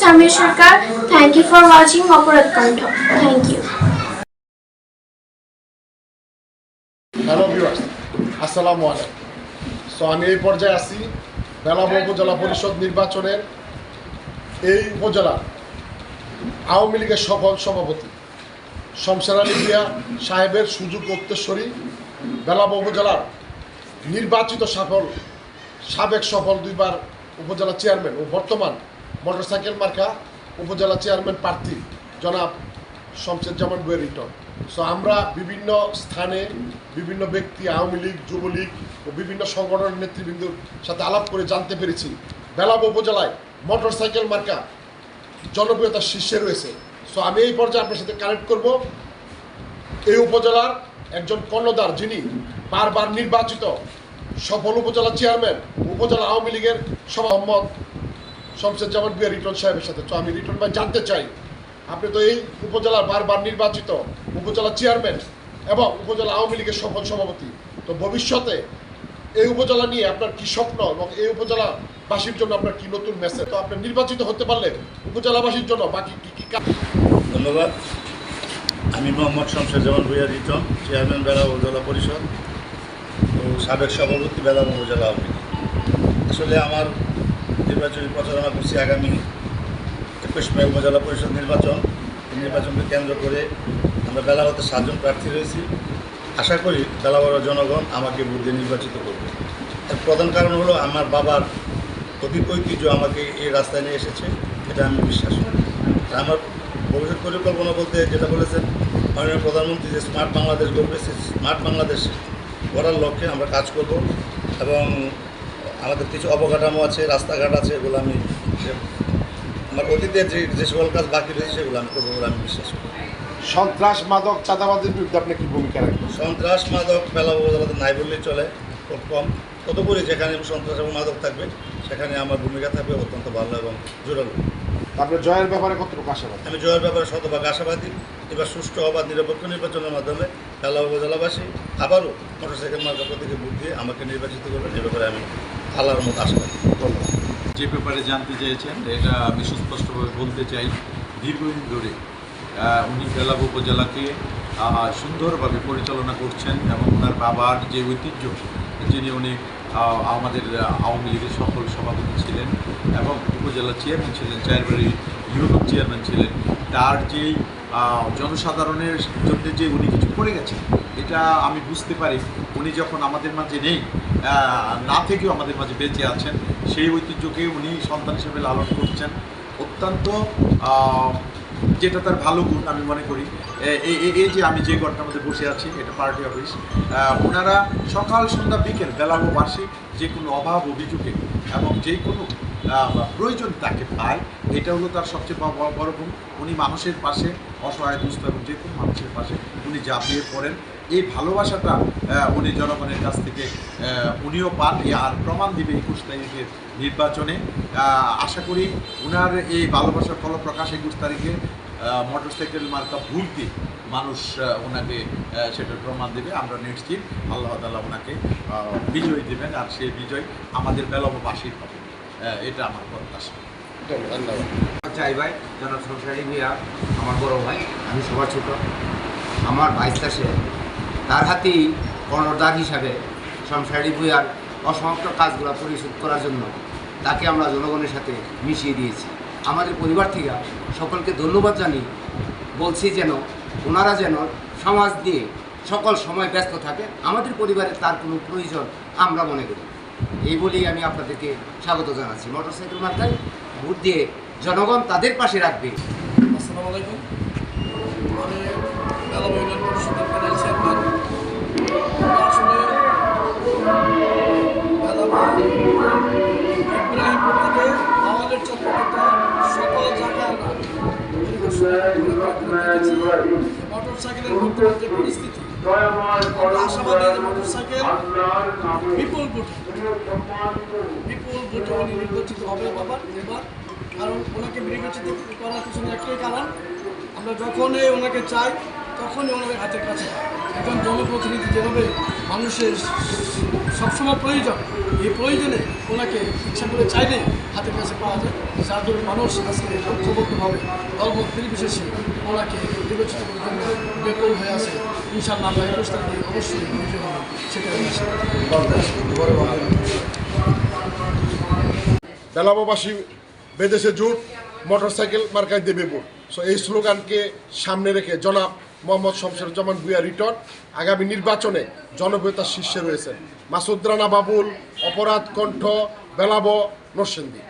Samir Sarkar. Thank you for watching Operat Kantha. Thank you. Hello viewers আসসালামু আলাইকুম so আমি এই পর্যায়ে আছি বেলাব উপজেলা পরিষদ নির্বাচনের এই উপজেলার আওয়ামী লীগের সফল সভাপতি, শমশের আলী ভূঁইয়া সাহেবের সুযোগ উত্তরস্বরী বেলাব উপজেলার নির্বাচিত সফল, সাবেক সফল দুইবার উপজেলা চেয়ারম্যান ও বর্তমান মোটরসাইকেল মার্কা উপজেলা চেয়ারম্যান প্রার্থী জনাব শমশের জামান বইয়ের রিটন সো আমরা বিভিন্ন স্থানে বিভিন্ন ব্যক্তি, আওয়ামী লীগ, যুবলীগ ও বিভিন্ন সংগঠনের নেতৃবৃন্দর সাথে আলাপ করে জানতে পেরেছি। বেলাব উপজেলায় মোটরসাইকেল মার্কা জনপ্রিয়তার শীর্ষে রয়েছে। সো আমি এই পর্যায়ে আপনার সাথে কানেক্ট করব। এই উপজেলার একজন কর্ণধার যিনি বারবার নির্বাচিত সফল উপজেলা চেয়ারম্যান উপজেলা আওয়ামী লীগের সভা মোহাম্মদ শমশেদ জামান বিয়া রিটন সাহেবের সাথে। তো আমি রিটন ভাই জানতে চাই, আপনি তো এই উপজেলার বারবার নির্বাচিত, উপজেলা চেয়ারম্যান এবং উপজেলা আওয়ামী লীগের সফল সভাপতি, তো ভবিষ্যতে এই উপজেলা নিয়ে আপনার কি স্বপ্ন এবং এই উপজেলাবাসীর জন্য আপনার কি নতুন মেসেজ তো আপনি নির্বাচিত হতে পারলে উপজেলাবাসীর জন্য বাকি কি কি কাজ? ধন্যবাদ। আমি মোহাম্মদ শমশের জামান ভুইয়া রিটন চেয়ারম্যান বেলা উপজেলা পরিষদ ও সাবেক সভাপতি বেলা উপজেলা আওয়ামী লীগ। আসলে আমার নির্বাচনী প্রচারণা করছি আগামী একুশ মে উপজেলা পরিষদ নির্বাচন। নির্বাচনকে কেন্দ্র করে আমরা বেলাবতে সাতজন প্রার্থী রয়েছি। আশা করি বেলাবড় জনগণ আমাকে দিয়ে নির্বাচিত করবে। এর প্রধান কারণ হলো আমার বাবার অতীত ঐতিহ্য আমাকে এই রাস্তায় নিয়ে এসেছে, এটা আমি বিশ্বাস করি। আমার ভবিষ্যৎ পরিকল্পনা বলতে যেটা বলেছেন মাননীয় প্রধানমন্ত্রী যে স্মার্ট বাংলাদেশ গড়বে, সেই স্মার্ট বাংলাদেশ গড়ার লক্ষ্যে আমরা কাজ করব এবং আমাদের কিছু অবকাঠামো আছে রাস্তাঘাট আছে এগুলো আমি আমার অতীতে যে যে সকল কাজ বাকি রয়েছে সেগুলো আমি করব বলে আমি বিশ্বাস করি। সন্ত্রাস মাদক চাঁদাবাদের বিরুদ্ধে আপনি কি ভূমিকা রাখবেন সন্ত্রাস মাদক মেলা উপজেলাতে নাই বললেই চলে খুব কম। তদুপরি যেখানে সন্ত্রাস এবং মাদক থাকবে সেখানে আমার ভূমিকা থাকবে অত্যন্ত ভালো এবং জোরালো। আপনার জয়ের ব্যাপারে কতটুকু আশাবাদ? আমি জয়ের ব্যাপারে শতভাগ আশাবাদী। এবার সুষ্ঠু অবাধ নিরপেক্ষ নির্বাচনের মাধ্যমে খেলা উপজেলাবাসী আবারও মোটরসাইকেল মার্কা প্রতীকে ভোট দিয়ে আমাকে নির্বাচিত করবেন এ ব্যাপারে আমি আল্লাহর মতো ধন্যবাদ। যে ব্যাপারে জানতে চেয়েছেন এটা আমি সুস্পষ্টভাবে বলতে চাই, দীর্ঘদিন ধরে উনি বেলাব উপজেলাকে সুন্দরভাবে পরিচালনা করছেন এবং ওনার বাবার যে ঐতিহ্য, যিনি উনি আমাদের আওয়ামী লীগের সফল সভাপতি ছিলেন এবং উপজেলা চেয়ারম্যান ছিলেন চারবাড়ি ইউনিয়ন চেয়ারম্যান ছিলেন, তার যেই জনসাধারণের জন্য যে উনি কিছু করে গেছেন, এটা আমি বুঝতে পারি। উনি যখন আমাদের মাঝে নেই না থেকেও আমাদের মাঝে বেঁচে আছেন। সেই ঐতিহ্যকে উনি সন্তান হিসেবে লালন করছেন। অত্যন্ত যেটা তার ভালো গুণ আমি মনে করি। এই যে আমি যে ঘরটার মধ্যে বসে আছি, এটা পার্টি অফিস। ওনারা সকাল, সন্ধ্যা, বিকেল, বেলা ও বার্ষিক যে কোনো অভাব, অভিযোগে এবং যে কোনো প্রয়োজন তাকে পায়, এটা হলো তার সবচেয়ে বড় গুণ। উনি মানুষের পাশে অসহায়, দুস্থ এবং যে কোনো মানুষের পাশে উনি ঝাঁপিয়ে পড়েন। এই ভালোবাসাটা উনি জনগণের কাছ থেকে উনিও পান। আর প্রমাণ দিবে একুশ তারিখের নির্বাচনে। আশা করি উনার এই ভালোবাসার ফলপ্রকাশ একুশ তারিখে মোটরসাইকেল মার্কা ভুল দিয়ে মানুষ ওনাকে সেটার প্রমাণ দেবে। আমরা নিশ্চিত আল্লাহ তালা ওনাকে বিজয় দেবেন আর সেই বিজয় আমাদের বেলববাসীর হবে। এটা আমার প্রত্যাশা। ধন্যবাদ। চাই ভাই, জনাব সংসারী ভূয়া আমার বড় ভাই, আমি সবার ছোট আমার সে তার হাতেই কর্ণদার হিসাবে সংসারী ভূয়ার অসমাপ্ত কাজগুলো পরিশোধ করার জন্য তাকে আমরা জনগণের সাথে মিশিয়ে দিয়েছি। আমাদের পরিবার থেকে সকলকে ধন্যবাদ জানি বলছি যেন ওনারা যেন সমাজ নিয়ে সকল সময় ব্যস্ত থাকে, আমাদের পরিবারে তার কোনো প্রয়োজন আমরা মনে করি এই বলেই আমি আপনাদেরকে স্বাগত জানাচ্ছি। মোটরসাইকেল মার্কায় ভোট দিয়ে জনগণ তাদের পাশে রাখবে। আসসালামু আলাইকুম। আমি বেলা ইউনিয়ন পরিষদের প্যানেল চেয়ারম্যান আমরা আসলে বেলা ইব্রাহিমপুর থেকে আমাদের চক্রবর্তী সকল জায়গায় আমরা মোটর সাইকেলের বর্তমান যে পরিস্থিতি আশাবাদী যে সাইকেল বিপুল বিপুল ভোটে নির্বাচিত হবে বাবা কারণ ওনাকে নির্বাচিত করার পিছনে একটাই কারণ আমরা যখনই ওনাকে চাই তখনই ওনাদের হাতের কাছে। একজন জনপ্রতিনিধি যেভাবে মানুষের সবসময় প্রয়োজন, এই প্রয়োজনে ওনাকে ইচ্ছা করে চাইলে হাতের কাছে পাওয়া যায় যার জন্য মানুষ আজকে ঐক্যবদ্ধভাবে দলমত নির্বিশেষে ওনাকে জন্য বেকল হয়ে আছে ইনশাল্লাহ আমরা একুশ তারিখে অবশ্যই সেটা। বেলাবাসী বেদেশে জুট, মোটরসাইকেল মার্কায় দেবে ভোট সো এই স্লোগানকে সামনে রেখে জনাব মোহাম্মদ শমশের জামান ভুয়া রিটন আগামী নির্বাচনে জনপ্রিয়তার শীর্ষে রয়েছেন মাসুদ্রানা বাবুল, অপরাধ কণ্ঠ, বেলাব নরসিংদী।